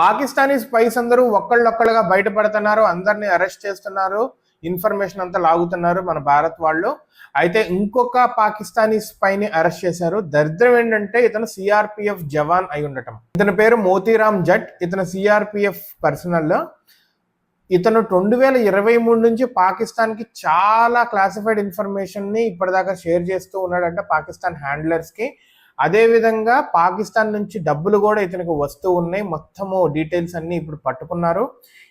Pakistani spice అందరూ ఒక్కళ్ళొక్కళ్ళుగా బయటపడుతున్నారు అందరినీ arrest చేస్తున్నారు ఇన్ఫర్మేషన్ అంతా లాగుతున్నారు మన భారత్ వాళ్ళు. అయితే ఇంకొక పాకిస్తానీ స్పైని అరెస్ట్ చేశారు. దరిద్రం ఏంటంటే ఇతను సిఆర్పిఎఫ్ జవాన్ అయి ఉండటం. ఇతని పేరు మోతీరామ్ జట్ ఇతను సిఆర్పిఎఫ్ పర్సనల్. ఇతను రెండు వేల ఇరవై మూడు నుంచి పాకిస్తాన్కి చాలా క్లాసిఫైడ్ ఇన్ఫర్మేషన్ని ఇప్పటిదాకా షేర్ చేస్తూ ఉన్నాడంటే పాకిస్తాన్ హ్యాండ్లర్స్కి. అదేవిధంగా పాకిస్తాన్ నుంచి డబ్బులు కూడా ఇతనికి వస్తూ ఉన్నాయి. మొత్తము డీటెయిల్స్ అన్ని ఇప్పుడు పట్టుకున్నారు.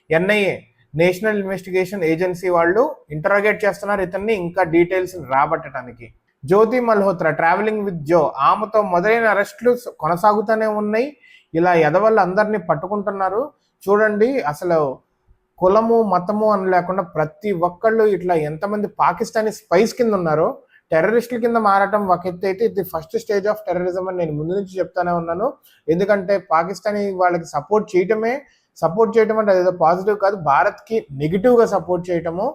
ఎన్ఐఏ నేషనల్ ఇన్వెస్టిగేషన్ ఏజెన్సీ వాళ్ళు ఇంటరాగేట్ చేస్తున్నారు ఇతన్ని ఇంకా డీటెయిల్స్ రాబట్టడానికి. జ్యోతి మల్హోత్రా ట్రావెలింగ్ విత్ జో ఆమెతో మొదలైన అరెస్టులు కొనసాగుతూనే ఉన్నాయి. ఇలా ఎదవళ్ళు అందరినీ పట్టుకుంటున్నారు. చూడండి అసలు కులము మతము అని లేకుండా ప్రతి ఒక్కళ్ళు ఇట్లా ఎంతమంది పాకిస్తానీ స్పైస్ కింద ఉన్నారో టెర్రరిస్టుల కింద మారటం ఒక ఎత్తు అయితే ఇది ఫస్ట్ స్టేజ్ ఆఫ్ టెర్రరిజం అని నేను ముందు నుంచి చెప్తానే ఉన్నాను. ఎందుకంటే పాకిస్తానీ వాళ్ళకి సపోర్ట్ చేయటమే సపోర్ట్ చేయటం అంటే అదేదో పాజిటివ్ కాదు భారత్కి నెగిటివ్గా సపోర్ట్ చేయటము.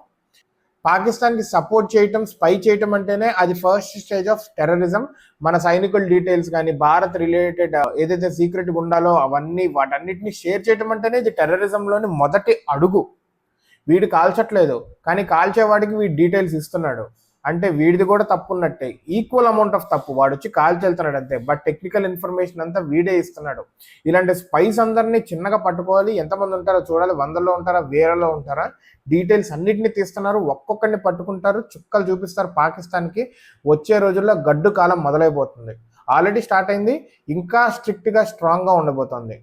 పాకిస్తాన్కి సపోర్ట్ చేయటం స్పై చేయటం అంటేనే అది ఫస్ట్ స్టేజ్ ఆఫ్ టెర్రరిజం మన సైనికుల డీటెయిల్స్ కానీ భారత్ రిలేటెడ్ ఏదైతే సీక్రెట్ ఉండాలో అవన్నీ వాటన్నిటిని షేర్ చేయటం అంటేనే ఇది టెర్రరిజంలోని మొదటి అడుగు. వీడు కాల్చట్లేదు కానీ కాల్చేవాడికి వీడి డీటెయిల్స్ ఇస్తున్నాడు. అంటే వీడిది కూడా తప్పు ఉన్నట్టే ఈక్వల్ అమౌంట్ ఆఫ్ తప్పు. వాడు వచ్చి కాల్చెళ్తున్నాడు అంతే. బట్ టెక్నికల్ ఇన్ఫర్మేషన్ అంతా వీడే ఇస్తున్నాడు. ఇలాంటి స్పైస్ అందరినీ చిన్నగా పట్టుకోవాలి. ఎంతమంది ఉంటారో చూడాలి. వందల్లో ఉంటారా? వేలలో ఉంటారా? డీటెయిల్స్ అన్నిటిని తీస్తున్నారు. ఒక్కొక్కరిని పట్టుకుంటారు. చుక్కలు చూపిస్తారు పాకిస్తాన్కి. వచ్చే రోజుల్లో గడ్డు కాలం మొదలైపోతుంది. ఆల్రెడీ స్టార్ట్ అయింది. ఇంకా స్ట్రిక్ట్గా స్ట్రాంగ్గా ఉండబోతోంది.